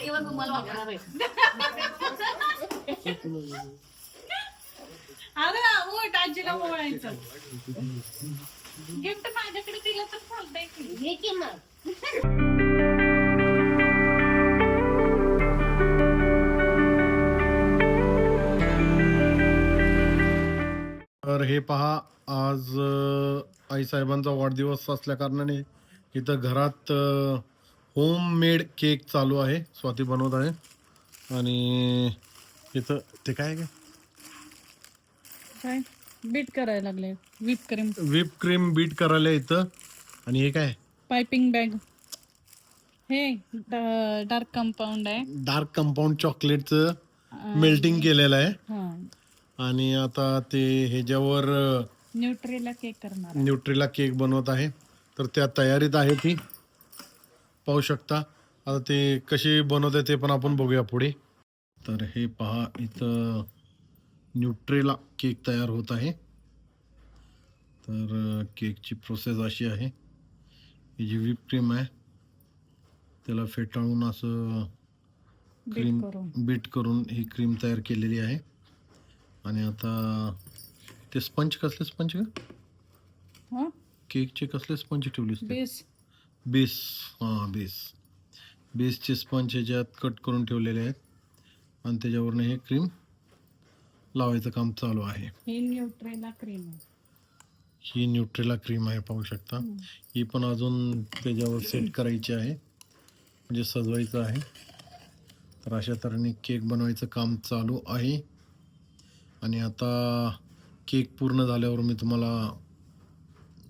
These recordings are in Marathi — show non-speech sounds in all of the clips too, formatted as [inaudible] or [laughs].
गाडीवर रुमाल वापरणार आहे अरे उठ आजीला ओळायचं गिफ्ट माझ्याकडे दिलं तर चालतंय की. घे की मग. तर हे पहा आज आईसाहेबांचा वाढदिवस असल्या कारणाने इथं घरात होम मेड केक चालू आहे. स्वाती बनवत आहे. आणि इथं ते काय काय? बीट करायला लागले. Whip cream. Whip cream beat करायला इथं. आणि हे काय? Piping bag. हे डार्क कंपाऊंड आहे. डार्क कंपाऊंड चॉकलेटचं मेल्टिंग केलेलं आहे. आणि आता ते ह्याच्यावर न्यूट्रीला केक करणार न्यूट्रीला केक बनवत आहे. तर त्या तयारीत आहे ती. पाहू शकता. आता ते कशी बनवते ते पण आपण बघूया पुढे. तर हे पहा इथं न्यूट्रेला केक तयार होत आहे. तर केकची प्रोसेस अशी आहे. ही जी व्हिप क्रीम आहे त्याला फेटाळून असं क्रीम बीट करून. ही क्रीम तयार केलेली आहे. आणि आता ते स्पंज कसले स्पंज का केकचे कसले स्पंज ठेवलीस ते? बेस हां बेस. बेसचे स्पंज ह्याच्यात कट करून ठेवलेले आहेत. आणि त्याच्यावरनं हे क्रीम लावायचं काम चालू आहे. ही न्यूट्रेला क्रीम आहे. ही न्यूट्रेला क्रीम आहे पाहू शकता. ही पण अजून त्याच्यावर सेट करायची आहे. म्हणजे सजवायचं आहे. तर अशा तऱ्हेने केक बनवायचं काम चालू आहे. आणि आता केक पूर्ण झाल्यावर मी तुम्हाला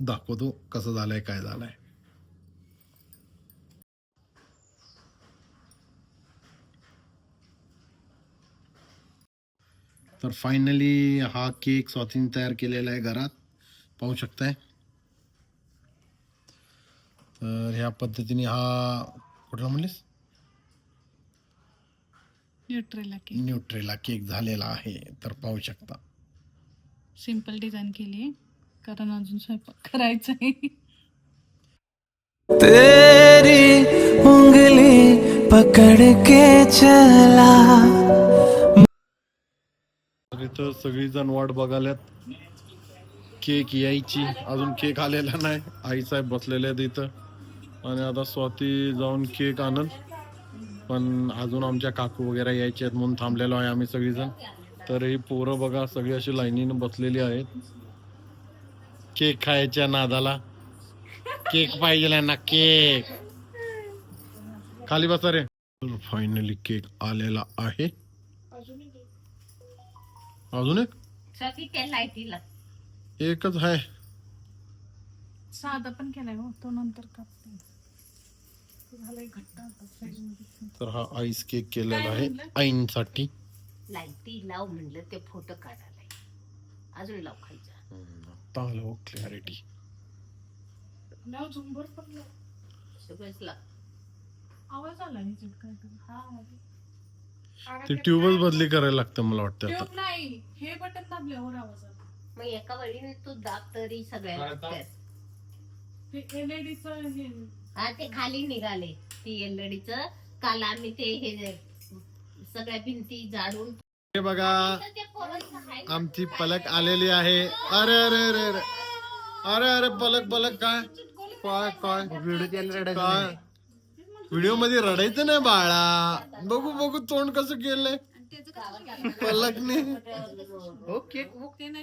दाखवतो कसं झालं आहे काय झालं आहे तर फायनली हा केक स्वातीने तयार केलेला आहे घरात. पाहू शकताय. तर ह्या पद्धतीने हा कुठला म्हणलीस? न्यूट्रेला केक न्यूट्रेला केक झालेला आहे. तर पाहू शकता. सिंपल डिझाईन केली आहे. कारण अजून स्वयंपाक करायचा आहे. तेरी उंगली पकड़ के चला. तर इथं सगळीजण वाट बघाल्यात. केक यायची. अजून केक आलेला नाही. आईसाहेब बसलेले आहेत इथं. आणि आता स्वाती जाऊन केक आणल. पण अजून आमच्या काकू वगैरे यायचे आहेत म्हणून थांबलेलो आहे आम्ही सगळीजण. तर ही पोरं बघा सगळी अशी लाईनीनं बसलेली आहेत. केक खायच्या नादाला. केक पाहिजे ना केक. खाली बसा रे. फायनली केक आलेला आहे. अजून एक? सगळी त्या लाईटीला एकच आहे. साधा पण केलाय हो तो नंतर कापते. झालंय घट्ट आता fridge मध्ये. तर हा आईस केक केलेला आहे आईंसाठी. लाईटी लाव म्हणलं ते फोटो काढायला अजून लाव खायचा चांगलं क्लॅरिटी लाव झुंबर पण लाव. सगळंच लाव. आवाज आला ह्याच्यात काय ते ट्यूबच बदली करायला लागतं मला वाटतं आता. ट्यूब नाही. हे बटन दाबल्यावर आवाज आला मग एका वेळी तू दाब तरी सगळ्या लागतात. ते हे. हा खाली निघाले. ती एलईडीच. काल आम्ही ते हे सगळ्या भिंती जाडून हे बघा ते पोरांचं आहे. आमची पलक आलेली आहे. अरे अरे अरे अरे. अरे अरे पलक पलक काय? काय काय? काय? व्हिडिओमध्ये रडायचं नाही बाळा. बघू बघू तोंड कसं केलंय. पलकने.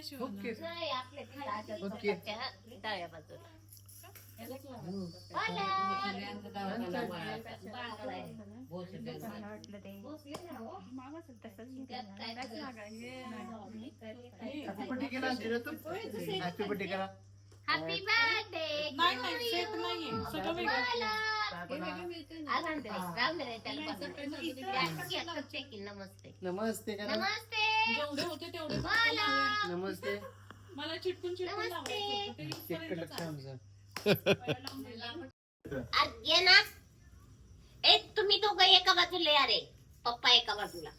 शिवणार. नाही, आपल्या त्या डाव्या बाजूला हॅपी बर्थडे नाही नाही सेट नाहीये सगळं वेगळं नमस्ते नमस्ते करा नमस्ते जेवढे होते तेवढे बाला. नमस्ते मला चिटकून चिटकून नमस्ते. लावायचं होतं. ते इथपर्यंत लक्ष चाललं. आज ये ना ए तुम्ही दोघं एका बाजूला या रे पप्पा एका बाजूला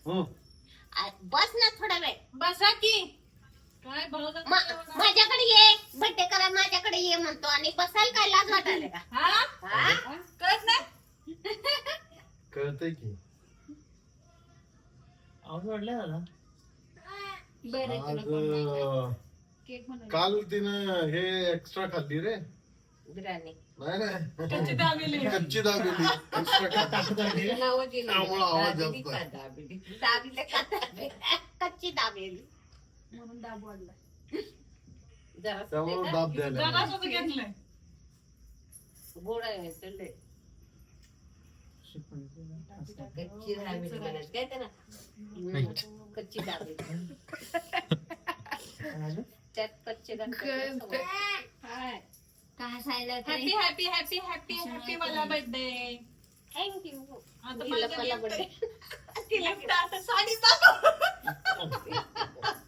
आ, बस ना थोडा वेळ बसा की काय माझ्याकडे ये बड्डे करा माझ्याकडे ये म्हणतो आणि बसायला काय लाज वाटायला का? हा? हा? कळत नाही? कळतंय की. बरं आज तुला कोण नाही अं, केक म्हणाले काल तिनं हे एक्स्ट्रा खाल्ली रे. बिर्याणी. नाही नाही. त्याची दाबेली. कच्ची दाबेली एक्स्ट्रा खाल्ली. नावं दिलं त्यामुळं आवाज दाबेली जास्त का आहे. दाबेली? दाबेली का दाबेली? कच्ची दाबेली म्हणून दाब त्यामुळे द्यायला घेतलंय. गोड आहे लय. कच्ची म्हणायचं. काय त्याला हम्म, कच्ची त्यात काय? काय सांगितलं happy happy happy happy happy मला बर्थडे थँक्यू आता मला. आहे. तिला आता साडी दाखव. [laughs]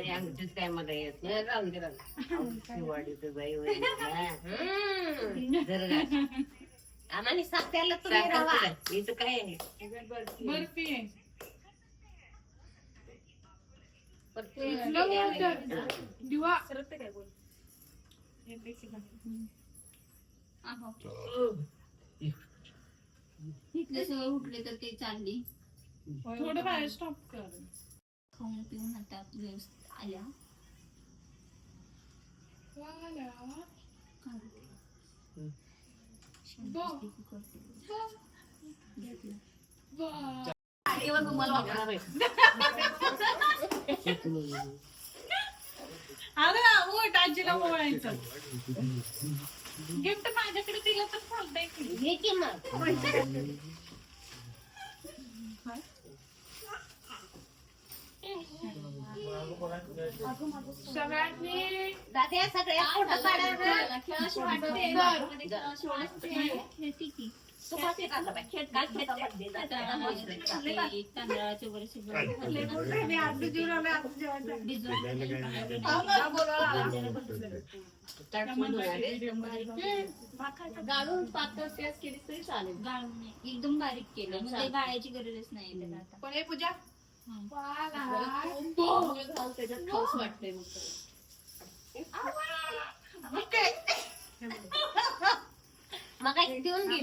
या. हा, काय येत नाही. राहून दे, राहून दे. दिवाळीचं बाई होईल. हम्म. जरा राहा. आम्हाला सात्याला तुम्ही राहा इथं काय बर्फी आहे. दिवा बोल उठले तर ते चालली थोडं बाहेर स्टॉप कर खाऊन पिऊन आता व्यवस्थित आल्या. अगं उठ आजीला ओवाळायचं गिफ्ट माझ्याकडे दिलं तर चालतंय की. मग? सगळ्यांनी दाद्या सगळ्या फोटो काढा ना. सुपाचे काढा बाई. काय खेळता बर्थडे ला? तांदळाचे बरेचसे मी आधी जीवन आले, आता जेवायचं. ताट सोडून आले. गाळून पातळ पेस्ट केली तरी चालेल गाळून नाही. एकदम बारीक केलं मग ते गाळायची गरजच नाही त्याला आता. कोणी पूजा त्याच्यात खाऊच वाटतंय मग काय देऊन गेली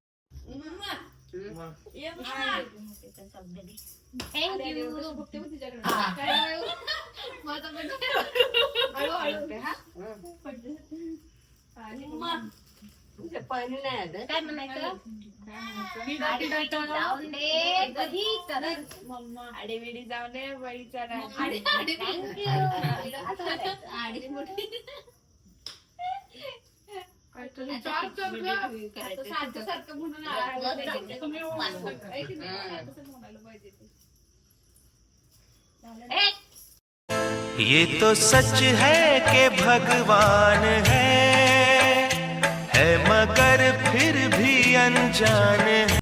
पहिली नाही आलं काय म्हणायचं आडेवेडी जाऊन दे बळीचा सारखं सारखं म्हणून ये तो सच है के भगवान है है मगर फिर भी अनजान है।